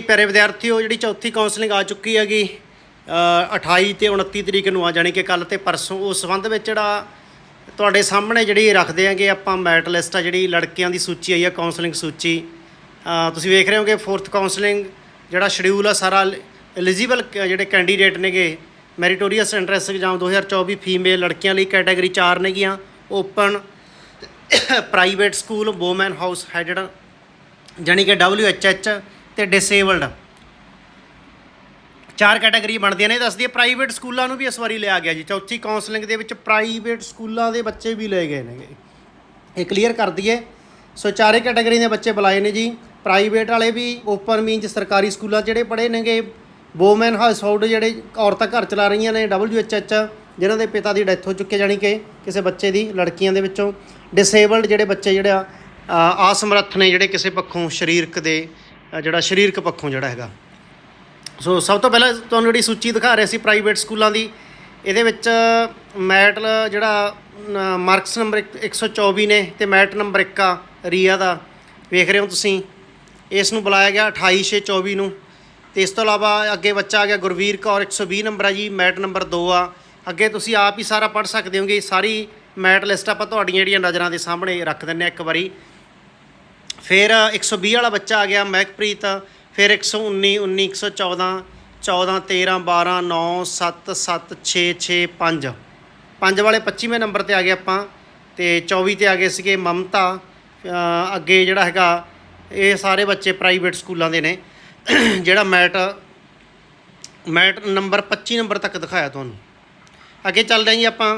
ਪਿਆਰੇ ਵਿਦਿਆਰਥੀਓ ਜਿਹੜੀ ਚੌਥੀ ਕਾਉਂਸਲਿੰਗ ਆ ਚੁੱਕੀ ਹੈਗੀ ਅ, 28 ਤੇ 29 ਤਰੀਕ ਨੂੰ ਆ ਜਾਣੀ ਕਿ ਕੱਲ ਤੇ ਪਰਸੋਂ। ਉਸ ਸੰਬੰਧ ਵਿੱਚ ਜਿਹੜਾ ਤੁਹਾਡੇ ਸਾਹਮਣੇ ਜਿਹੜੀ ਰੱਖਦੇ ਆਂਗੇ ਆਪਾਂ ਮੈਟ ਲਿਸਟ ਆ ਜਿਹੜੀ ਲੜਕੀਆਂ ਦੀ ਸੂਚੀ ਆਈ ਆ ਕਾਉਂਸਲਿੰਗ ਸੂਚੀ। ਤੁਸੀਂ ਵੇਖ ਰਹੇ ਹੋਗੇ ਫੋਰਥ ਕਾਉਂਸਲਿੰਗ ਜਿਹੜਾ ਸ਼ਡਿਊਲ ਆ ਸਾਰਾ ਐਲੀਜੀਬਲ ਜਿਹੜੇ ਕੈਂਡੀਡੇਟ ਨੇਗੇ ਮੈਰੀਟੋਰੀਅਸ ਐਂਟਰੈਂਸ ਐਗਜ਼ਾਮ 2024 ਫੀਮੇਲ ਲੜਕੀਆਂ ਲਈ ਕੈਟਾਗਰੀ 4 ਨੇਗੀਆਂ open private school woman house headed ਜਾਨੀ ਕਿ WHH ਤੇ ਡਿਸੇਬਲਡ ਚਾਰ ਕੈਟਾਗਰੀ ਬਣਦੀਆਂ ਨੇ ਦੱਸਦੀ ਹੈ ਪ੍ਰਾਈਵੇਟ ਸਕੂਲਾਂ ਨੂੰ ਵੀ ਇਸ ਵਾਰੀ ਲਿਆ ਗਿਆ ਜੀ। ਚੌਥੀ ਕਾਉਂਸਲਿੰਗ ਦੇ ਵਿੱਚ ਪ੍ਰਾਈਵੇਟ ਸਕੂਲਾਂ ਦੇ ਬੱਚੇ ਵੀ ਲਏ ਗਏ ਨੇਗੇ। ਇਹ ਕਲੀਅਰ ਕਰ ਦਈਏ। ਸੋ ਚਾਰੇ ਕੈਟਾਗਰੀ ਦੇ ਬੱਚੇ ਬੁਲਾਏ ਨੇ ਜੀ। ਪ੍ਰਾਈਵੇਟ ਵਾਲੇ ਵੀ ਓਪਨ ਮੀਨਸ ਸਰਕਾਰੀ ਸਕੂਲਾਂ 'ਚ ਜਿਹੜੇ ਪੜ੍ਹੇ ਨੇਗੇ। ਵੂਮਨ ਹਾਊਸ ਹੋਲਡ ਜਿਹੜੇ ਔਰਤਾਂ ਘਰ ਚਲਾ ਰਹੀਆਂ ਨੇ WHH ਜਿਨ੍ਹਾਂ ਦੇ ਪਿਤਾ ਦੀ ਡੈਥ ਹੋ ਚੁੱਕੀ ਹੈ, ਜਾਣੀ ਕਿ ਕਿਸੇ ਬੱਚੇ ਦੀ, ਲੜਕੀਆਂ ਦੇ ਵਿੱਚੋਂ। ਡਿਸੇਬਲਡ ਜਿਹੜੇ ਬੱਚੇ ਜਿਹੜੇ ਆ ਅਸਮਰੱਥ ਨੇ, ਜਿਹੜੇ ਕਿਸੇ ਪੱਖੋਂ ਸਰੀਰਕ ਦੇ ਜਿਹੜਾ ਸਰੀਰਕ ਪੱਖੋਂ ਜਿਹੜਾ ਹੈਗਾ। ਸੋ ਸਭ ਤੋਂ ਪਹਿਲਾਂ ਤੁਹਾਨੂੰ ਜਿਹੜੀ ਸੂਚੀ ਦਿਖਾ ਰਹੇ ਸੀ ਪ੍ਰਾਈਵੇਟ ਸਕੂਲਾਂ ਦੀ, ਇਹਦੇ ਵਿੱਚ ਮੈਟਲ ਜਿਹੜਾ ਮਾਰਕਸ ਨੰਬਰ 124 ਨੇ ਤੇ ਮੈਟ ਨੰਬਰ 1 ਆ, ਰੀਆ ਦਾ। ਵੇਖ ਰਹੇ ਹੋ ਤੁਸੀਂ, ਇਸ ਨੂੰ ਬੁਲਾਇਆ ਗਿਆ 28 ਛੇ 24 ਨੂੰ। ਤੇ ਇਸ ਤੋਂ ਇਲਾਵਾ ਅੱਗੇ ਬੱਚਾ ਆ ਗਿਆ ਗੁਰਵੀਰ ਕੌਰ 120 ਨੰਬਰ ਆ ਜੀ, ਮੈਟ ਨੰਬਰ 2 ਆ। ਅੱਗੇ ਤੁਸੀਂ ਆਪ ਹੀ ਸਾਰਾ ਪੜ੍ਹ ਸਕਦੇ ਹੋਗੇ, ਸਾਰੀ ਮੈਟ ਲਿਸਟ ਆਪਾਂ ਤੁਹਾਡੀਆਂ ਜਿਹੜੀਆਂ ਨਜ਼ਰਾਂ ਦੇ ਸਾਹਮਣੇ ਰੱਖ ਦਿੰਨੇ ਆ ਇੱਕ ਵਾਰੀ। ਫਿਰ 120 ਵਾਲਾ ਬੱਚਾ ਆ ਗਿਆ, ਮਹਿਕਪ੍ਰੀਤ। ਫਿਰ 119 19 114 14 13 12 9 7 7 6 6 5 ਪੰਜ। ਵਾਲੇ 25ਵੇਂ ਨੰਬਰ ਤੇ ਆ ਗਏ ਆਪਾਂ ਤੇ 24 ਤੇ ਆ ਗਏ ਸੀਗੇ ਮਮਤਾ। ਅੱਗੇ ਜਿਹੜਾ ਹੈਗਾ, ਇਹ ਸਾਰੇ ਬੱਚੇ ਪ੍ਰਾਈਵੇਟ ਸਕੂਲਾਂ ਦੇ ਨੇ। ਜਿਹੜਾ ਮੈਟ ਮੈਟ ਨੰਬਰ 25 ਨੰਬਰ ਤੱਕ ਦਿਖਾਇਆ ਤੁਹਾਨੂੰ। ਅੱਗੇ ਚੱਲਦੇ ਹਾਂ ਜੀ ਆਪਾਂ।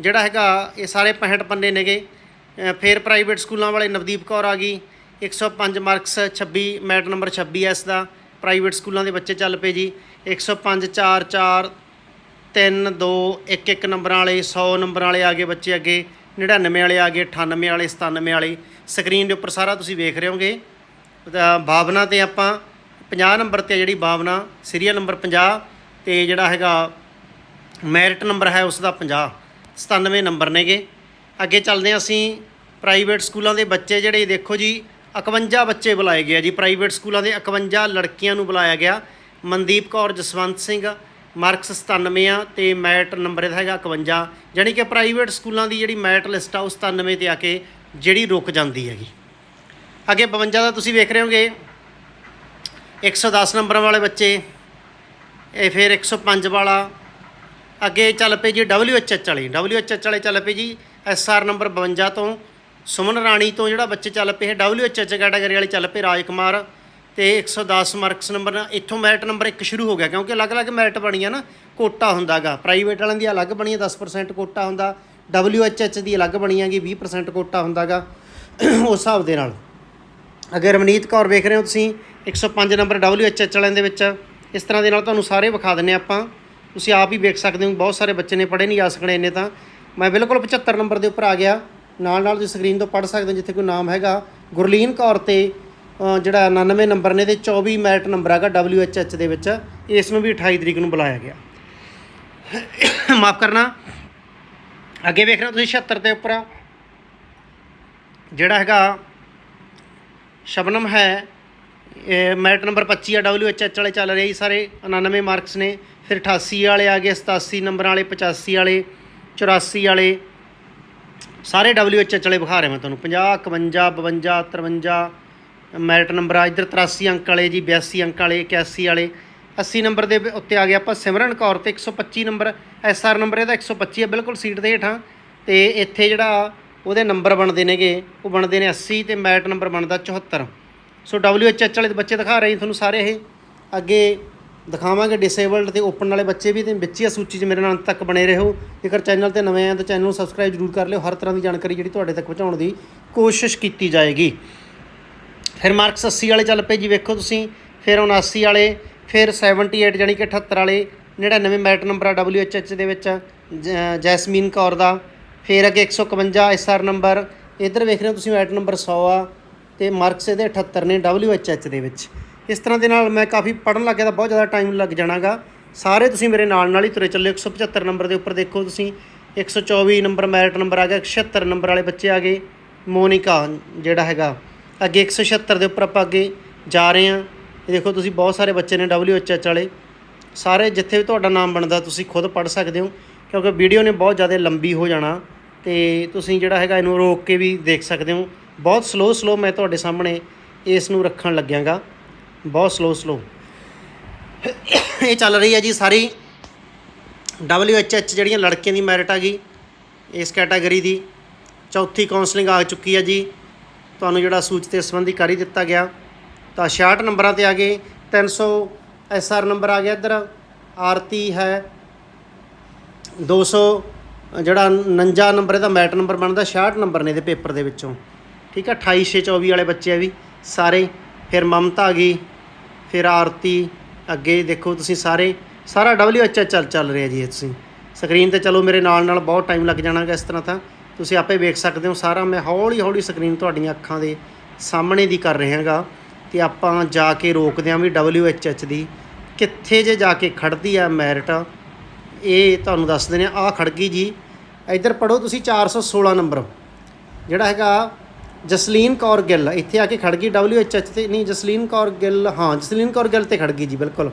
ਜਿਹੜਾ ਹੈਗਾ, ਇਹ ਸਾਰੇ 65 ਪੰਨੇ ਨੇਗੇ। ਫਿਰ ਪ੍ਰਾਈਵੇਟ ਸਕੂਲਾਂ ਵਾਲੇ ਨਵਦੀਪ ਕੌਰ ਆ ਗਈ 105 ਮਾਰਕਸ 26 ਮੈਟ ਨੰਬਰ 26 ਐਸ ਦਾ, ਪ੍ਰਾਈਵੇਟ ਸਕੂਲਾਂ ਦੇ ਬੱਚੇ ਚੱਲ ਪਏ ਜੀ 105 4 4 3 2 1 1 ਨੰਬਰਾਂ ਵਾਲੇ 100 ਨੰਬਰਾਂ ਵਾਲੇ ਆ ਗਏ ਬੱਚੇ ਅੱਗੇ 99 ਵਾਲੇ ਆ ਗਏ 98 ਵਾਲੇ 97 ਵਾਲੇ। ਸਕਰੀਨ ਦੇ ਉੱਪਰ ਸਾਰਾ ਤੁਸੀਂ ਵੇਖ ਰਹੇ ਹੋਗੇ। ਭਾਵਨਾ ਤੇ ਆਪਾਂ 50 ਨੰਬਰ ਤੇ ਆ ਜਿਹੜੀ ਭਾਵਨਾ, ਸੀਰੀਅਲ ਨੰਬਰ 50 ਤੇ ਜਿਹੜਾ ਹੈਗਾ, ਮੈਰਿਟ ਨੰਬਰ ਹੈ ਉਸ ਦਾ 50 97 ਨੰਬਰ ਨੇਗੇ। ਅੱਗੇ ਚੱਲਦੇ ਹਾਂ ਅਸੀਂ। ਪ੍ਰਾਈਵੇਟ ਸਕੂਲਾਂ ਦੇ ਬੱਚੇ ਜਿਹੜੇ, ਦੇਖੋ ਜੀ 51 ਬੱਚੇ ਬੁਲਾਏ ਗਏ ਜੀ। ਪ੍ਰਾਈਵੇਟ ਸਕੂਲਾਂ ਦੇ 51 ਲੜਕੀਆਂ ਨੂੰ ਬੁਲਾਇਆ ਗਿਆ। ਮਨਦੀਪ ਕੌਰ, ਜਸਵੰਤ ਸਿੰਘ, ਮਾਰਕਸ 97 ਆ ਤੇ ਮੈਟ ਨੰਬਰ ਇਹਦਾ ਹੈਗਾ 51 ਜਾਣੀ ਕਿ ਪ੍ਰਾਈਵੇਟ ਸਕੂਲਾਂ ਦੀ ਜਿਹੜੀ ਮੈਟ ਲਿਸਟ ਆ, ਉਹ 97 ਤੇ ਆ ਕੇ ਜਿਹੜੀ ਰੁਕ ਜਾਂਦੀ ਹੈਗੀ। ਅੱਗੇ 52 ਦਾ ਤੁਸੀਂ ਵੇਖ ਰਹੇ ਹੋਗੇ। 110 ਨੰਬਰ ਵਾਲੇ ਬੱਚੇ, ਇਹ ਫਿਰ 105 ਵਾਲਾ। ਅੱਗੇ ਚੱਲ ਪਏ ਜੀ WHH ਵਾਲੀ। WHH ਵਾਲੇ ਚੱਲ ਪਏ ਜੀ। SR ਨੰਬਰ 52 ਤੋਂ ਸੁਮਨ ਰਾਣੀ ਤੋਂ ਜਿਹੜਾ ਬੱਚੇ ਚੱਲ ਪਏ ਹੈ WHH ਕੈਟਾਗਰੀ ਵਾਲੇ ਚੱਲ ਪਏ ਰਾਜ ਕੁਮਾਰ ਤੇ 110 ਮਾਰਕਸ ਨੰਬਰ ਨਾਲ ਇੱਥੋਂ ਮੈਰਿਟ ਨੰਬਰ 1 ਸ਼ੁਰੂ ਹੋ ਗਿਆ, ਕਿਉਂਕਿ ਅਲੱਗ-ਅਲੱਗ ਮੈਰਿਟ ਬਣੀਆਂ ਨਾ, ਕੋਟਾ ਹੁੰਦਾਗਾ। ਪ੍ਰਾਈਵੇਟ ਵਾਲਿਆਂ ਦੀ ਅਲੱਗ ਬਣੀ ਹੈ 10% ਕੋਟਾ ਹੁੰਦਾ WHH ਦੀ ਅਲੱਗ ਬਣੀ ਹੈਗੀ 20% ਕੋਟਾ ਹੁੰਦਾਗਾ, ਉਸ ਹਿਸਾਬ ਦੇ ਨਾਲ। ਅਗਰ ਰਮਨੀਤ ਕੌਰ ਵੇਖ ਰਹੇ ਹੋ ਤੁਸੀਂ 105 ਨੰਬਰ WHH ਵਾਲਿਆਂ ਦੇ ਵਿੱਚ, ਇਸ ਤਰ੍ਹਾਂ ਦੇ ਨਾਲ ਤੁਹਾਨੂੰ ਸਾਰੇ ਵਿਖਾ ਦਿੰਨੇ ਆਪਾਂ। ਤੁਸੀਂ ਆਪ ਹੀ ਵੇਖ ਸਕਦੇ ਹੋ, ਬਹੁਤ ਸਾਰੇ ਬੱਚੇ ਨੇ ਪੜ੍ਹੇ ਨਹੀਂ ਜਾ ਸਕਣੇ ਇੰਨੇ ਤਾਂ। ਮੈਂ ਬਿਲਕੁਲ 75 ਨੰਬਰ ਦੇ ਉੱਪਰ ਆ ਗਿਆ। ਨਾਲ ਨਾਲ ਤੁਸੀਂ ਸਕਰੀਨ ਤੋਂ ਪੜ੍ਹ ਸਕਦੇ ਹੋ ਜਿੱਥੇ ਕੋਈ ਨਾਮ ਹੈਗਾ। ਗੁਰਲੀਨ ਕੌਰ ਤੇ ਜਿਹੜਾ 99 ਨੰਬਰ ਨੇ ਤੇ 24 ਮੈਰਿਟ ਨੰਬਰ ਹੈਗਾ WHH ਦੇ ਵਿੱਚ। ਇਸ ਨੂੰ ਵੀ 28 ਤਰੀਕ ਨੂੰ ਬੁਲਾਇਆ ਗਿਆ। ਮਾਫ ਕਰਨਾ। ਅੱਗੇ ਵੇਖ ਰਹੇ ਹੋ ਤੁਸੀਂ 76 ਦੇ ਉੱਪਰ। ਜਿਹੜਾ ਹੈਗਾ, ਸ਼ਬਨਮ ਹੈ। ਇਹ ਮੈਰਿਟ ਨੰਬਰ 25 ਆ WHH ਵਾਲੇ ਚੱਲ ਰਹੇ ਜੀ ਸਾਰੇ। 99 ਮਾਰਕਸ ਨੇ। ਫਿਰ 88 ਵਾਲੇ ਆ ਗਏ 87 ਨੰਬਰਾਂ ਵਾਲੇ 85 ਵਾਲੇ। 84 ਵਾਲੇ, ਸਾਰੇ WHH ਵਾਲੇ ਵਿਖਾ ਰਿਹਾ ਮੈਂ ਤੁਹਾਨੂੰ। 50 51 52 53 ਮੈਰਿਟ ਨੰਬਰ ਆ, ਇੱਧਰ 83 ਅੰਕ ਵਾਲੇ ਜੀ 82 ਅੰਕ ਵਾਲੇ 81 ਵਾਲੇ। 80 ਨੰਬਰ ਦੇ ਉੱਤੇ ਆ ਗਿਆ ਆਪਾਂ ਸਿਮਰਨ ਕੌਰ ਤੇ 125 ਨੰਬਰ। ਐਸਆਰ ਨੰਬਰ ਇਹਦਾ 125 ਹੈ ਬਿਲਕੁਲ ਸੀਟ ਦੇ ਹੇਠਾਂ। ਤੇ ਇੱਥੇ ਜਿਹੜਾ ਉਹਦੇ ਨੰਬਰ ਬਣਦੇ ਨੇਗੇ, ਉਹ ਬਣਦੇ ਨੇ 80 ਤੇ ਮੈਟ ਨੰਬਰ ਬਣਦਾ 74 ਸੋ WHH ਵਾਲੇ ਬੱਚੇ ਦਿਖਾ ਰਹੇ ਤੁਹਾਨੂੰ ਸਾਰੇ ਇਹ। ਅੱਗੇ ਦਿਖਾਵਾਂਗੇ ਡਿਸੇਬਲਡ ਤੇ ਓਪਨ ਵਾਲੇ ਬੱਚੇ ਵੀ ਤੇ ਵਿੱਚ ਹੀ ਆ ਸੂਚੀ 'ਚ ਮੇਰੇ ਨਾਲ ਅੰਤ ਤੱਕ ਬਣੇ ਰਹੋ। ਜੇਕਰ ਚੈਨਲ ਤੇ ਨਵੇਂ ਆ ਤਾਂ ਚੈਨਲ ਨੂੰ ਸਬਸਕ੍ਰਾਈਬ ਜ਼ਰੂਰ ਕਰ ਲਿਓ। ਹਰ ਤਰ੍ਹਾਂ ਦੀ ਜਾਣਕਾਰੀ ਜਿਹੜੀ ਤੁਹਾਡੇ ਤੱਕ ਪਹੁੰਚਾਉਣ ਦੀ ਕੋਸ਼ਿਸ਼ ਕੀਤੀ ਜਾਏਗੀ। ਫਿਰ ਮਾਰਕਸ 80 ਵਾਲੇ ਚੱਲ ਪਏ ਜੀ, ਵੇਖੋ ਤੁਸੀਂ। ਫਿਰ 79 ਵਾਲੇ, ਫਿਰ 78 ਜਾਨੀ ਕਿ 78 ਵਾਲੇ 99 ਮੈਰਿਟ ਨੰਬਰ ਆ WHH ਦੇ ਵਿੱਚ, ਜ- ਜੈਸਮੀਨ ਕੌਰ ਦਾ। ਫਿਰ ਅੱਗੇ 151 ਐਸਆਰ ਨੰਬਰ ਇੱਧਰ ਵੇਖ ਰਹੇ ਹੋ ਤੁਸੀਂ ਮੈਰਿਟ ਨੰਬਰ 100 ਆ ਤੇ ਮਾਰਕਸ ਇਹਦੇ 78 ਨੇ WHH ਦੇ ਵਿੱਚ। ਇਸ ਤਰ੍ਹਾਂ ਦੇ ਨਾਲ ਮੈਂ ਕਾਫੀ ਪੜਨ ਲੱਗਿਆ ਤਾਂ ਬਹੁਤ ਜ਼ਿਆਦਾ ਟਾਈਮ ਲੱਗ ਜਾਣਾਗਾ। ਸਾਰੇ ਤੁਸੀਂ ਮੇਰੇ ਨਾਲ ਨਾਲ ਹੀ ਤੁਰੇ ਚੱਲੇ। 175 ਨੰਬਰ ਦੇ ਉੱਪਰ ਦੇਖੋ ਤੁਸੀਂ। 124 ਨੰਬਰ ਮੈਰਿਟ ਨੰਬਰ ਆ ਗਿਆ। 76 ਨੰਬਰ ਵਾਲੇ ਬੱਚੇ ਆ ਗਏ। ਮੋਨਿਕਾ ਜਿਹੜਾ ਹੈਗਾ। ਅੱਗੇ 176 ਦੇ ਉੱਪਰ ਆਪਾਂ ਅੱਗੇ ਜਾ ਰਹੇ ਹਾਂ। ਇਹ ਦੇਖੋ ਤੁਸੀਂ ਬਹੁਤ ਸਾਰੇ ਬੱਚੇ ਨੇ WHH ਵਾਲੇ। ਸਾਰੇ ਜਿੱਥੇ ਵੀ ਤੁਹਾਡਾ ਨਾਮ ਬਣਦਾ ਤੁਸੀਂ ਖੁਦ ਪੜ੍ਹ ਸਕਦੇ ਹੋ। ਕਿਉਂਕਿ ਵੀਡੀਓ ਨੇ ਬਹੁਤ ਜ਼ਿਆਦਾ ਲੰਬੀ ਹੋ ਜਾਣਾ। ਤੇ ਤੁਸੀਂ ਜਿਹੜਾ ਹੈਗਾ ਇਹਨੂੰ ਰੋਕ ਕੇ ਵੀ ਦੇਖ ਸਕਦੇ ਹੋ। ਬਹੁਤ ਸਲੋ ਸਲੋ ਮੈਂ ਤੁਹਾਡੇ ਸਾਹਮਣੇ ਇਸ ਨੂੰ ਰੱਖਣ ਲੱਗਿਆਗਾ। ਬਹੁਤ ਸਲੋ ਸਲੋ ਇਹ ਚੱਲ ਰਹੀ ਹੈ ਜੀ ਸਾਰੀ WHH ਜਿਹੜੀਆਂ ਲੜਕੀਆਂ ਦੀ ਮੈਰਿਟ ਆ ਗਈ ਇਸ ਕੈਟਾਗਰੀ ਦੀ। ਚੌਥੀ ਕਾਉਂਸਲਿੰਗ ਆ ਚੁੱਕੀ ਹੈ ਜੀ। ਤੁਹਾਨੂੰ ਜਿਹੜਾ ਸੂਚ ਇਸ ਸੰਬੰਧੀ ਕਰ ਹੀ ਦਿੱਤਾ ਗਿਆ। ਤਾਂ 66 ਨੰਬਰਾਂ ਤੇ ਆ ਗਏ। 300 ਐਸਆਰ ਨੰਬਰ ਆ ਗਿਆ ਇੱਧਰ। ਆਰਤੀ ਹੈ। 200 ਜਿਹੜਾ 49 ਨੰਬਰ, ਇਹਦਾ ਮੈਟ ਨੰਬਰ ਬਣਦਾ। 66 ਨੰਬਰ ਨੇ ਇਹਦੇ ਪੇਪਰ ਦੇ ਵਿੱਚੋਂ। ਠੀਕ ਹੈ 28 ਛੇ 24 ਵਾਲੇ ਬੱਚੇ ਆ ਵੀ। ਸਾਰੇ ਫਿਰ ਮਮਤਾ ਆ ਗਈ, ਫਿਰ ਆਰਤੀ, ਅੱਗੇ ਦੇਖੋ ਤੁਸੀਂ ਸਾਰੇ, ਸਾਰਾ WH ਚੱਲ ਚੱਲ ਰਿਹਾ ਜੀ ਤੁਸੀਂ। ਸਕਰੀਨ ਤੇ ਚਲੋ ਮੇਰੇ ਨਾਲ ਨਾਲ ਬਹੁਤ ਟਾਈਮ ਲੱਗ ਜਾਣਾਗਾ ਇਸ ਤਰ੍ਹਾਂ ਤਾਂ। ਤੁਸੀਂ ਆਪੇ ਵੇਖ ਸਕਦੇ ਹੋ ਸਾਰਾ, ਮੈਂ ਹੌਲੀ ਹੌਲੀ ਸਕਰੀਨ ਤੁਹਾਡੀਆਂ ਅੱਖਾਂ ਦੇ ਸਾਹਮਣੇ ਦੀ ਕਰ ਰਿਹਾਗਾ ਤੇ ਆਪਾਂ ਜਾ ਕੇ ਰੋਕਦੇ ਹਾਂ ਵੀ WHH ਦੀ ਕਿੱਥੇ ਜੇ ਜਾ ਕੇ ਖੜਦੀ ਆ ਮੈਰਿਟ। ਇਹ ਤੁਹਾਨੂੰ ਦੱਸ ਦਿੰਦੇ ਆ ਆਹ ਖੜ ਗਈ ਜੀ। ਇੱਧਰ ਪੜੋ ਤੁਸੀਂ 416 ਨੰਬਰ। ਜਿਹੜਾ ਹੈਗਾ ਜਸਲੀਨ ਕੌਰ ਗਿੱਲ, ਇੱਥੇ ਆ ਕੇ ਖੜ ਗਈ WHH ਤੇ, ਨਹੀਂ, ਜਸਲੀਨ ਕੌਰ ਗਿੱਲ, ਹਾਂ, ਜਸਲੀਨ ਕੌਰ ਗਿੱਲ ਤੇ ਖੜ ਗਈ ਜੀ, ਬਿਲਕੁਲ।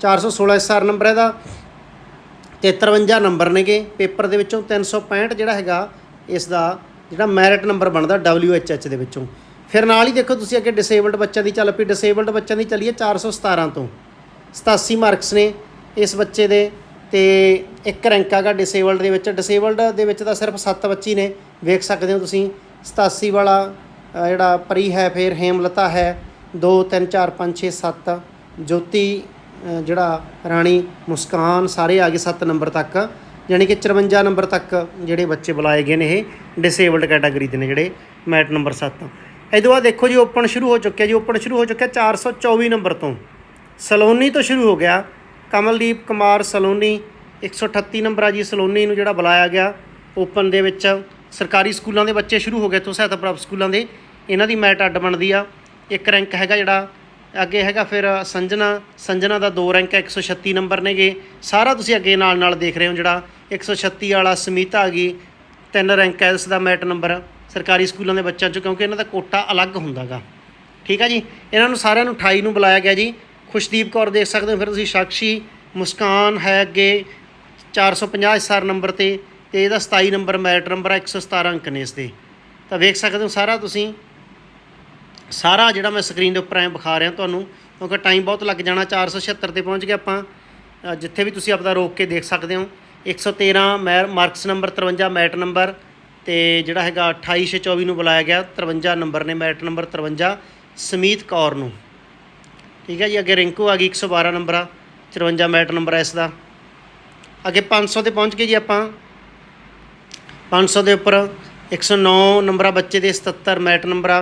416 ਐਸਆਰ ਨੰਬਰ ਇਹਦਾ। ਤੇ 53 ਨੰਬਰ ਨੇਗੇ, ਪੇਪਰ ਦੇ ਵਿੱਚੋਂ 365 ਜਿਹੜਾ ਹੈਗਾ ਇਸ ਦਾ ਜਿਹੜਾ ਮੈਰਿਟ ਨੰਬਰ ਬਣਦਾ WHH ਦੇ ਵਿੱਚੋਂ। ਫਿਰ ਨਾਲ ਹੀ ਦੇਖੋ ਤੁਸੀਂ ਅੱਗੇ ਡਿਸੇਬਲਡ ਬੱਚਿਆਂ ਦੀ ਚੱਲ ਪਈ ਡਿਸੇਬਲਡ ਬੱਚਿਆਂ ਦੀ ਚੱਲੀਏ 417 ਤੋਂ। 87 ਮਾਰਕਸ ਨੇ ਇਸ ਬੱਚੇ ਦੇ ਤੇ ਇੱਕ ਰੈਂਕ ਹੈਗਾ ਡਿਸੇਬਲਡ ਦੇ ਵਿੱਚ। ਡਿਸੇਬਲਡ ਦੇ ਵਿੱਚ ਤਾਂ ਸਿਰਫ 7 ਬੱਚੀ ਨੇ, ਵੇਖ ਸਕਦੇ ਹੋ ਤੁਸੀਂ। 87 ਵਾਲਾ ਜਿਹੜਾ ਪਰੀ ਹੈ, ਫਿਰ ਹੇਮਲਤਾ ਹੈ 2 3 4 5 6 7 ਜੋਤੀ ਜਿਹੜਾ ਰਾਣੀ ਮੁਸਕਾਨ, ਸਾਰੇ ਆ ਗਏ 7 ਨੰਬਰ ਤੱਕ ਯਾਨੀ ਕਿ 54 ਨੰਬਰ ਤੱਕ ਜਿਹੜੇ ਬੱਚੇ ਬੁਲਾਏ ਗਏ ਨੇ ਇਹ ਡਿਸੇਬਲਡ ਕੈਟਾਗਰੀ ਦੇ ਨੇ ਜਿਹੜੇ, ਮੈਟ ਨੰਬਰ 7 ਇਹਦੇ ਬਾਅਦ ਦੇਖੋ ਜੀ, ਓਪਨ ਸ਼ੁਰੂ ਹੋ ਚੁੱਕਿਆ ਜੀ, ਓਪਨ ਸ਼ੁਰੂ ਹੋ ਚੁੱਕਿਆ 424 ਨੰਬਰ ਤੋਂ। ਸਲੋਨੀ ਤੋਂ ਸ਼ੁਰੂ ਹੋ ਗਿਆ, ਕਮਲਦੀਪ ਕੁਮਾਰ ਸਲੋਨੀ 138 ਨੰਬਰ ਆ ਜੀ, ਸਲੋਨੀ ਨੂੰ ਜਿਹੜਾ ਬੁਲਾਇਆ ਗਿਆ, ਓਪਨ ਦੇ ਵਿੱਚ। ਸਰਕਾਰੀ ਸਕੂਲਾਂ ਦੇ ਬੱਚੇ ਸ਼ੁਰੂ ਹੋ ਗਏ ਤੋਂ ਸਹਾਇਤਾ ਪ੍ਰਾਪਤ ਸਕੂਲਾਂ ਦੇ। ਇਹਨਾਂ ਦੀ ਮੈਟ ਅੱਡ ਬਣਦੀ ਆ। ਇੱਕ ਰੈਂਕ ਹੈਗਾ ਜਿਹੜਾ, ਅੱਗੇ ਹੈਗਾ ਫਿਰ ਸੰਜਨਾ। ਸੰਜਨਾ ਦਾ ਦੋ ਰੈਂਕ ਹੈ 136 ਨੰਬਰ ਨੇਗੇ। ਸਾਰਾ ਤੁਸੀਂ ਅੱਗੇ ਨਾਲ ਨਾਲ ਦੇਖ ਰਹੇ ਹੋ ਜਿਹੜਾ 136 ਵਾਲਾ ਸਮੀਤਾ ਆ ਗਈ। ਤਿੰਨ ਰੈਂਕ ਹੈ ਇਸ ਦਾ ਮੈਟ ਨੰਬਰ ਸਰਕਾਰੀ ਸਕੂਲਾਂ ਦੇ ਬੱਚਿਆਂ 'ਚੋਂ, ਕਿਉਂਕਿ ਇਹਨਾਂ ਦਾ ਕੋਟਾ ਅਲੱਗ ਹੁੰਦਾਗਾ। ਠੀਕ ਆ ਜੀ? ਇਹਨਾਂ ਨੂੰ ਸਾਰਿਆਂ ਨੂੰ 28 ਨੂੰ ਬੁਲਾਇਆ ਗਿਆ ਜੀ। ਖੁਸ਼ਦੀਪ ਕੌਰ ਦੇਖ ਸਕਦੇ ਹੋ, ਫਿਰ ਤੁਸੀਂ ਸਾਕਸ਼ੀ, ਮੁਸਕਾਨ ਹੈ ਅੱਗੇ 450 ਐਸਆਰ ਨੰਬਰ ਤੇ। ਤੇ ਇਹਦਾ 27 ਨੰਬਰ ਮੈਰਿਟ ਨੰਬਰ ਆ 117 ਅੰਕ ਨੇ ਇਸ ਦੇ। ਤਾਂ ਵੇਖ ਸਕਦੇ ਹੋ ਸਾਰਾ ਤੁਸੀਂ? ਸਾਰਾ ਜਿਹੜਾ ਮੈਂ ਸਕਰੀਨ ਦੇ ਉੱਪਰ ਐ ਵਿਖਾ ਰਿਹਾ ਤੁਹਾਨੂੰ, ਕਿਉਂਕਿ ਟਾਈਮ ਬਹੁਤ ਲੱਗ ਜਾਣਾ 476 ਤੇ ਪਹੁੰਚ ਗਏ ਆਪਾਂ। ਜਿੱਥੇ ਵੀ ਤੁਸੀਂ ਆਪਦਾ ਰੋਕ ਕੇ ਦੇਖ ਸਕਦੇ ਹੋ 113 ਮੈਰ, ਮਾਰਕਸ ਨੰਬਰ 53 ਮੈਟ ਨੰਬਰ ਤੇ ਜਿਹੜਾ ਹੈਗਾ 2824 ਨੂੰ ਬੁਲਾਇਆ ਗਿਆ 53 ਨੰਬਰ ਨੇ ਮੈਟ ਨੰਬਰ 53 ਸਮੀਤ ਕੌਰ ਨੂੰ। ਠੀਕ ਹੈ ਜੀ, ਅੱਗੇ ਰਿੰਕੂ ਆ ਗਈ 112 ਨੰਬਰ ਆ 54 ਮੈਟ ਨੰਬਰ ਹੈ ਇਸ ਦਾ। ਅੱਗੇ 500 ਤੇ ਪਹੁੰਚ ਗਏ ਜੀ ਆਪਾਂ। 500 ਦੇ ਉੱਪਰ 109 ਨੰਬਰ ਆ ਬੱਚੇ ਦੇ 77 ਮੈਟ ਨੰਬਰ ਆ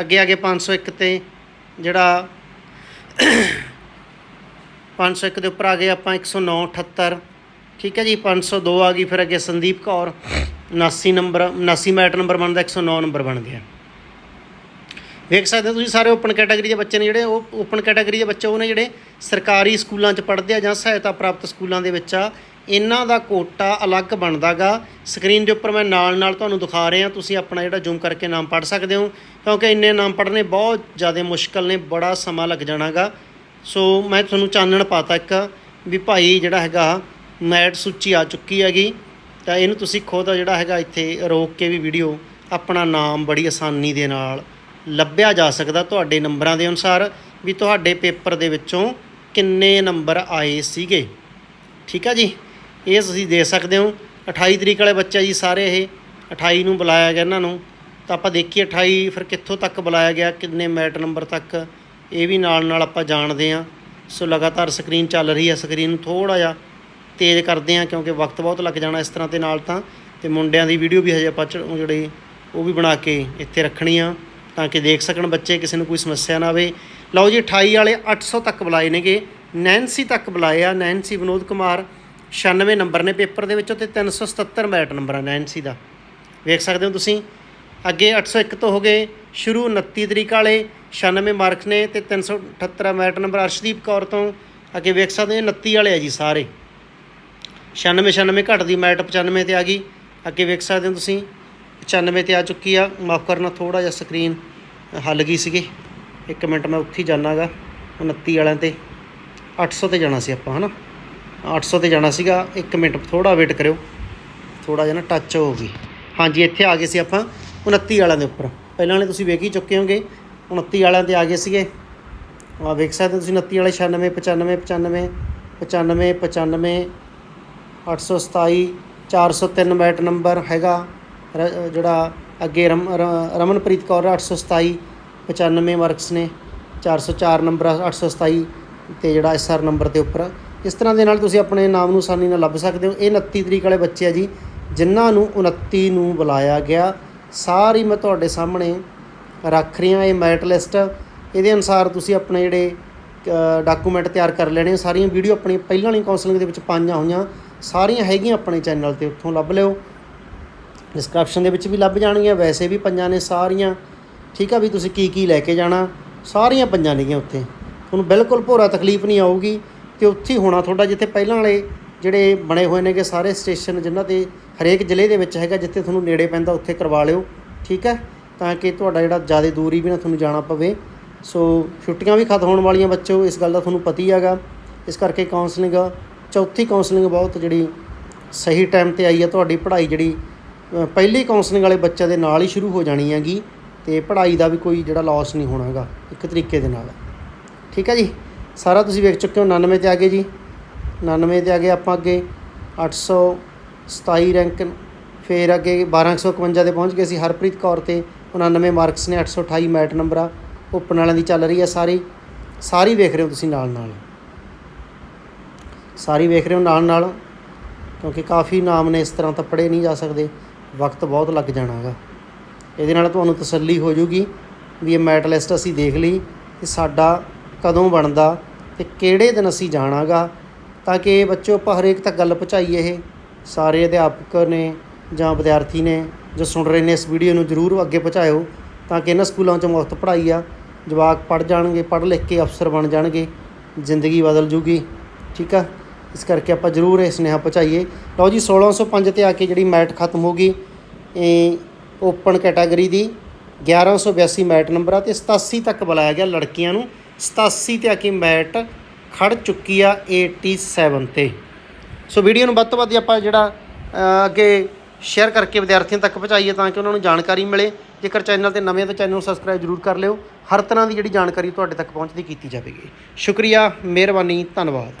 ਅੱਗੇ ਅੱਗੇ 501 ਤੇ ਜਿਹੜਾ 501 ਦੇ ਉੱਪਰ ਆ ਗਏ ਆਪਾਂ 109 78 ਠੀਕ ਹੈ ਜੀ 502 ਆ ਗਈ, ਫਿਰ ਅੱਗੇ Sandeep Kaur 79 number 79 merit number ਬਣਦਾ 109 ਨੰਬਰ ਬਣ ਗਿਆ। ਵੇਖ ਸਕਦੇ ਹੋ ਤੁਸੀਂ ਸਾਰੇ ਓਪਨ ਕੈਟਾਗਰੀ ਦੇ ਬੱਚੇ ਨੇ ਜਿਹੜੇ, ਉਹ ਓਪਨ ਕੈਟਾਗਰੀ ਦੇ ਬੱਚੇ, ਉਹ ਨੇ ਜਿਹੜੇ ਸਰਕਾਰੀ ਸਕੂਲਾਂ 'ਚ ਪੜ੍ਹਦੇ ਆ ਜਾਂ ਸਹਾਇਤਾ ਪ੍ਰਾਪਤ ਸਕੂਲਾਂ ਦੇ ਵਿੱਚ ਆ ਇਹਨਾਂ ਦਾ ਕੋਟਾ ਅਲੱਗ ਬਣਦਾਗਾ। ਸਕਰੀਨ ਦੇ ਉੱਪਰ ਮੈਂ ਨਾਲ ਨਾਲ ਤੁਹਾਨੂੰ ਦਿਖਾ ਰਿਹਾ। ਤੁਸੀਂ ਆਪਣਾ ਜਿਹੜਾ ਜ਼ੂਮ ਕਰਕੇ ਨਾਮ ਪੜ੍ਹ ਸਕਦੇ ਹੋ। ਕਿਉਂਕਿ ਇੰਨੇ ਨਾਮ ਪੜ੍ਹਨੇ ਬਹੁਤ ਜ਼ਿਆਦਾ ਮੁਸ਼ਕਲ ਨੇ, ਬੜਾ ਸਮਾਂ ਲੱਗ ਜਾਣਾਗਾ। ਸੋ ਮੈਂ ਤੁਹਾਨੂੰ ਚਾਨਣ ਪਾਤਾ ਇੱਕ ਵੀ ਭਾਈ ਜਿਹੜਾ ਹੈਗਾ, ਮੈਟ ਸੂਚੀ ਆ ਚੁੱਕੀ ਹੈਗੀ। ਤਾਂ ਇਹਨੂੰ ਤੁਸੀਂ ਖੁਦ ਜਿਹੜਾ ਹੈਗਾ ਇੱਥੇ ਰੋਕ ਕੇ ਵੀ ਵੀਡੀਓ ਆਪਣਾ ਨਾਮ ਬੜੀ ਆਸਾਨੀ ਦੇ ਨਾਲ ਲੱਭਿਆ ਜਾ ਸਕਦਾ ਤੁਹਾਡੇ ਨੰਬਰਾਂ ਦੇ ਅਨੁਸਾਰ ਵੀ ਤੁਹਾਡੇ ਪੇਪਰ ਦੇ ਵਿੱਚੋਂ ਕਿੰਨੇ ਨੰਬਰ ਆਏ ਸੀਗੇ। ਠੀਕ ਆ ਜੀ? ਇਹ ਤੁਸੀਂ ਦੇ ਸਕਦੇ ਹੋ 28 ਤਰੀਕ ਵਾਲੇ ਬੱਚਾ ਜੀ ਸਾਰੇ ਇਹ 28 ਨੂੰ ਬੁਲਾਇਆ ਗਿਆ ਇਹਨਾਂ ਨੂੰ। ਤਾਂ ਆਪਾਂ ਦੇਖੀਏ 28 ਫਿਰ ਕਿੱਥੋਂ ਤੱਕ ਬੁਲਾਇਆ ਗਿਆ, ਕਿੰਨੇ ਮੈਟ ਨੰਬਰ ਤੱਕ, ਇਹ ਵੀ ਨਾਲ ਨਾਲ ਆਪਾਂ ਜਾਣਦੇ ਹਾਂ। ਸੋ ਲਗਾਤਾਰ ਸਕਰੀਨ ਚੱਲ ਰਹੀ ਹੈ, ਸਕਰੀਨ ਨੂੰ ਥੋੜਾ ਜਿਹਾ ਤੇਜ਼ ਕਰਦੇ ਹਾਂ, ਕਿਉਂਕਿ ਵਕਤ ਬਹੁਤ ਲੱਗ ਜਾਣਾ ਇਸ ਤਰ੍ਹਾਂ ਦੇ ਨਾਲ ਤਾਂ। ਤੇ ਮੁੰਡਿਆਂ ਦੀ ਵੀਡੀਓ ਵੀ ਹਜੇ ਆਪਾਂ ਚ- ਉਹ ਜਿਹੜੇ, ਉਹ ਵੀ ਬਣਾ ਕੇ ਇੱਥੇ ਰੱਖਣੀ ਆ, ਤਾਂ ਕਿ ਦੇਖ ਸਕਣ ਬੱਚੇ, ਕਿਸੇ ਨੂੰ ਕੋਈ ਸਮੱਸਿਆ ਨਾ ਆਵੇ। ਲਓ ਜੀ 28 ਵਾਲੇ 800 ਤੱਕ ਬੁਲਾਏ ਨੇਗੇ। ਨੈਂਸੀ ਤੱਕ ਬੁਲਾਏ ਆ ਨੈਂਸੀ ਵਿਨੋਦ ਕੁਮਾਰ। 96 ਨੰਬਰ ਨੇ ਪੇਪਰ ਦੇ ਵਿੱਚੋਂ ਤੇ 377 ਮੈਟ ਨੰਬਰ ਆ ਨੈਂਸੀ ਦਾ। ਵੇਖ ਸਕਦੇ ਹੋ ਤੁਸੀਂ, ਅੱਗੇ 801 ਤੋਂ ਹੋ ਗਏ, ਸ਼ੁਰੂ 29 ਤਰੀਕ ਵਾਲੇ 96 ਮਾਰਕਸ ਨੇ ਤੇ 378 ਮੈਟ ਨੰਬਰ ਅਰਸ਼ਦੀਪ ਕੌਰ ਤੋਂ, ਅੱਗੇ ਵੇਖ ਸਕਦੇ ਹੋ 29 ਵਾਲੇ ਆ ਜੀ ਸਾਰੇ। 96 96 ਘਟਦੀ ਮੈਟ 95 ਤੇ ਆ ਗਈ, ਅੱਗੇ ਵੇਖ ਸਕਦੇ ਹੋ ਤੁਸੀਂ 95 ਤੇ ਆ ਚੁੱਕੀ ਆ, ਮਾਫ ਕਰਨਾ ਥੋੜਾ ਜਿਹਾ ਸਕਰੀਨ ਹੱਲ ਗਈ ਸੀਗੀ, ਇੱਕ ਮਿੰਟ ਮੈਂ ਉੱਥੇ ਹੀ ਜਾਣਾਗਾ 29 ਵਾਲਿਆਂ ਤੇ 800 ਤੇ ਜਾਣਾ ਸੀ ਆਪਾਂ, ਹਨਾ? 800 ਤੇ ਜਾਣਾ ਸੀਗਾ। 1 ਮਿੰਟ ਥੋੜਾ ਵੇਟ ਕਰਿਓ। ਥੋੜਾ ਜਿਹਾ ਨਾ ਟੱਚ ਹੋ ਗਈ। ਹਾਂਜੀ, ਇੱਥੇ ਆ ਗਏ ਸੀ ਆਪਾਂ 29 ਵਾਲਿਆਂ ਦੇ ਉੱਪਰ। ਪਹਿਲਾਂ ਵਾਲੇ ਤੁਸੀਂ ਵੇਖ ਹੀ ਚੁੱਕੇ ਹੋਗੇ। 29 ਵਾਲਿਆਂ ਤੇ ਆ ਗਏ ਸੀਗੇ। ਆ ਵੇਖ ਸਕਦੇ ਤੁਸੀਂ 29 ਵਾਲੇ 96 95 95 95 95 827 403 ਮੈਟ ਨੰਬਰ ਹੈਗਾ। ਰ- ਜਿਹੜਾ ਅੱਗੇ ਰਮ ਰਮਨਪ੍ਰੀਤ ਕੌਰ 827 95 ਮਾਰਕਸ ਨੇ 404 ਨੰਬਰ ਆ 827 ਤੇ ਜਿਹੜਾ ਐਸਆਰ ਨੰਬਰ ਦੇ ਉੱਪਰ। ਇਸ ਤਰ੍ਹਾਂ ਦੇ ਨਾਲ ਤੁਸੀਂ ਆਪਣੇ ਨਾਮ ਨੂੰ ਆਸਾਨੀ ਨਾਲ ਲੱਭ ਸਕਦੇ ਹੋ। ਇਹ 29 ਤਰੀਕ ਵਾਲੇ ਬੱਚੇ ਆ ਜੀ, ਜਿਨ੍ਹਾਂ ਨੂੰ 29 ਨੂੰ ਬੁਲਾਇਆ ਗਿਆ। ਸਾਰੀ ਮੈਂ ਤੁਹਾਡੇ ਸਾਹਮਣੇ ਰੱਖ ਰਹੀ ਹਾਂ ਇਹ ਮੈਰਿਟ ਲਿਸਟ ਇਹਦੇ ਅਨੁਸਾਰ ਤੁਸੀਂ ਆਪਣੇ ਜਿਹੜੇ ਡਾਕੂਮੈਂਟ ਤਿਆਰ ਕਰ ਲੈਣੇ। ਸਾਰੀਆਂ ਵੀਡੀਓ ਆਪਣੀ ਪਹਿਲਾਂ ਵਾਲੀ ਕਾਉਂਸਲਿੰਗ ਦੇ ਵਿੱਚ ਪਾਈਆਂ ਹੋਈਆਂ। ਸਾਰੀਆਂ ਹੈਗੀਆਂ ਆਪਣੇ ਚੈਨਲ ਤੇ, ਉੱਥੋਂ ਲੱਭ ਲਿਓ। ਡਿਸਕ੍ਰਿਪਸ਼ਨ ਦੇ ਵਿੱਚ ਵੀ ਲੱਭ ਜਾਣਗੀਆਂ। ਵੈਸੇ ਵੀ ਪੰਜਾਂ ਨੇ ਸਾਰੀਆਂ। ਠੀਕ ਆ ਵੀ ਤੁਸੀਂ ਕੀ ਕੀ ਲੈ ਕੇ ਜਾਣਾ। ਸਾਰੀਆਂ ਪੰਜਾਂ ਨੇਗੀਆਂ ਉੱਥੇ। ਤੁਹਾਨੂੰ ਬਿਲਕੁਲ ਭੋਰਾ ਤਕਲੀਫ ਨਹੀਂ ਆਊਗੀ। ਤੇ ਉੱਥੇ ਹੋਣਾ ਤੁਹਾਡਾ, ਜਿੱਥੇ ਪਹਿਲਾਂ ਵਾਲੇ ਜਿਹੜੇ ਬਣੇ ਹੋਏ ਨੇਗੇ ਸਾਰੇ ਸਟੇਸ਼ਨ ਜਿਨ੍ਹਾਂ ਤੇ ਹਰੇਕ ਜ਼ਿਲ੍ਹੇ ਦੇ ਵਿੱਚ ਹੈਗਾ, ਜਿੱਥੇ ਤੁਹਾਨੂੰ ਨੇੜੇ ਪੈਂਦਾ ਉੱਥੇ ਕਰਵਾ ਲਿਓ, ਠੀਕ ਹੈ? ਤਾਂ ਕਿ ਤੁਹਾਡਾ ਜਿਹੜਾ ਜ਼ਿਆਦਾ ਦੂਰੀ ਵੀ ਨਾ ਤੁਹਾਨੂੰ ਜਾਣਾ ਪਵੇ। ਸੋ ਛੁੱਟੀਆਂ ਵੀ ਖਤਮ ਹੋਣ ਵਾਲੀਆਂ ਬੱਚੋ ਇਸ ਗੱਲ ਦਾ ਤੁਹਾਨੂੰ ਪਤਾ ਹੀ ਹੈਗਾ। ਇਸ ਕਰਕੇ ਕਾਉਂਸਲਿੰਗ ਚੌਥੀ ਕਾਉਂਸਲਿੰਗ ਬਹੁਤ ਜਿਹੜੀ ਸਹੀ ਟਾਈਮ ਤੇ ਆਈ ਹੈ, ਤੁਹਾਡੀ ਪੜ੍ਹਾਈ ਜਿਹੜੀ ਪਹਿਲੀ ਕਾਉਂਸਲਿੰਗ ਵਾਲੇ ਬੱਚਿਆਂ ਦੇ ਨਾਲ ਹੀ ਸ਼ੁਰੂ ਹੋ ਜਾਣੀ ਹੈਗੀ, ਤੇ ਪੜ੍ਹਾਈ ਦਾ ਵੀ ਕੋਈ ਜਿਹੜਾ ਲਾਸ ਨਹੀਂ ਹੋਣਾ ਹੈਗਾ, ਇੱਕ ਤਰੀਕੇ ਦੇ ਨਾਲ। ਠੀਕ ਹੈ ਜੀ? ਸਾਰਾ ਤੁਸੀਂ ਵੇਖ ਚੁੱਕੇ ਹੋ 99 ਤੇ ਆ ਗਏ ਜੀ। 99 ਤੇ ਆ ਗਏ ਆਪਾਂ ਅੱਗੇ। 827 ਰੈਂਕ ਫੇਰ ਅੱਗੇ 1251 ਤੇ ਪਹੁੰਚ ਗਏ ਸੀ। ਹਰਪ੍ਰੀਤ ਕੌਰ ਤੇ 99 ਮਾਰਕਸ ਨੇ 828 ਮੈਟ ਨੰਬਰ ਆ। ਓਪਨ ਵਾਲਿਆਂ ਦੀ ਚੱਲ ਰਹੀ ਆ ਸਾਰੀ। ਸਾਰੀ ਵੇਖ ਰਹੇ ਹੋ ਤੁਸੀਂ ਨਾਲ ਨਾਲ। ਸਾਰੀ ਵੇਖ ਰਹੇ ਹੋ ਨਾਲ ਨਾਲ, ਕਿਉਂਕਿ ਕਾਫੀ ਨਾਮ ਨੇ, ਇਸ ਤਰ੍ਹਾਂ ਤਾਂ ਪੜ੍ਹੇ ਨਹੀਂ ਜਾ ਸਕਦੇ। ਵਕਤ ਬਹੁਤ ਲੱਗ ਜਾਣਾ ਹੈਗਾ। ਇਹਦੇ ਨਾਲ ਤੁਹਾਨੂੰ ਤਸੱਲੀ ਹੋ ਜੂਗੀ ਵੀ ਇਹ ਮੈਟ ਲਿਸਟ ਅਸੀਂ ਦੇਖ ਲਈ। ਕਿ ਸਾਡਾ ਕਦੋਂ ਬਣਦਾ ਅਤੇ ਕਿਹੜੇ ਦਿਨ ਅਸੀਂ ਜਾਣਾਗਾ ਤਾਂ ਕਿ ਇਹ ਬੱਚੋ ਆਪਾਂ ਹਰੇਕ ਤੱਕ ਗੱਲ ਪਹੁੰਚਾਈਏ ਇਹ। ਸਾਰੇ ਅਧਿਆਪਕ ਨੇ ਜਾਂ ਵਿਦਿਆਰਥੀ ਨੇ ਜੋ ਸੁਣ ਰਹੇ ਨੇ ਇਸ ਵੀਡੀਓ ਨੂੰ ਜ਼ਰੂਰ ਅੱਗੇ ਪਹੁੰਚਾਇਓ ਤਾਂ ਕਿ ਇਹਨਾਂ ਸਕੂਲਾਂ 'ਚ ਮੁਫਤ ਪੜ੍ਹਾਈ ਆ, ਜਵਾਕ ਪੜ੍ਹ ਜਾਣਗੇ, ਪੜ੍ਹ ਲਿਖ ਕੇ ਅਫਸਰ ਬਣ ਜਾਣਗੇ, ਜ਼ਿੰਦਗੀ ਬਦਲ ਜੂਗੀ, ਠੀਕ ਆ? ਇਸ ਕਰਕੇ ਆਪਾਂ ਜ਼ਰੂਰ ਇਹ ਸੁਨੇਹਾ ਪਹੁੰਚਾਈਏ। ਲਓ ਜੀ 1605 ਤੇ ਆ ਕੇ ਜਿਹੜੀ ਮੈਟ ਖਤਮ ਹੋ ਗਈ, ਇਹ ਓਪਨ ਕੈਟਾਗਰੀ ਦੀ 1182 ਮੈਟ ਨੰਬਰ ਆ ਤੇ 87 ਤੱਕ ਬੁਲਾਇਆ ਗਿਆ ਲੜਕੀਆਂ ਨੂੰ। 87 ਤੇ ਆ ਕੇ ਮੈਟ ਖੜ ਚੁੱਕੀ ਆ 87 ਤੇ। ਸੋ ਵੀਡੀਓ ਨੂੰ ਵੱਧ ਤੋਂ ਵੱਧ ਆਪਾਂ ਜਿਹੜਾ ਅੱਗੇ ਸ਼ੇਅਰ ਕਰਕੇ ਵਿਦਿਆਰਥੀਆਂ ਤੱਕ ਪਹੁੰਚਾਈਏ ਤਾਂ ਕਿ ਉਹਨਾਂ ਨੂੰ ਜਾਣਕਾਰੀ ਮਿਲੇ। ਜੇਕਰ ਚੈਨਲ ਤੇ ਨਵੇਂ ਤਾਂ ਚੈਨਲ ਨੂੰ ਸਬਸਕ੍ਰਾਈਬ ਜ਼ਰੂਰ ਕਰ ਲਿਓ। ਹਰ ਤਰ੍ਹਾਂ ਦੀ ਜਿਹੜੀ ਜਾਣਕਾਰੀ ਤੁਹਾਡੇ ਤੱਕ ਪਹੁੰਚਦੀ ਕੀਤੀ ਜਾਵੇਗੀ। ਸ਼ੁਕਰੀਆ, ਮਿਹਰਬਾਨੀ, ਧੰਨਵਾਦ।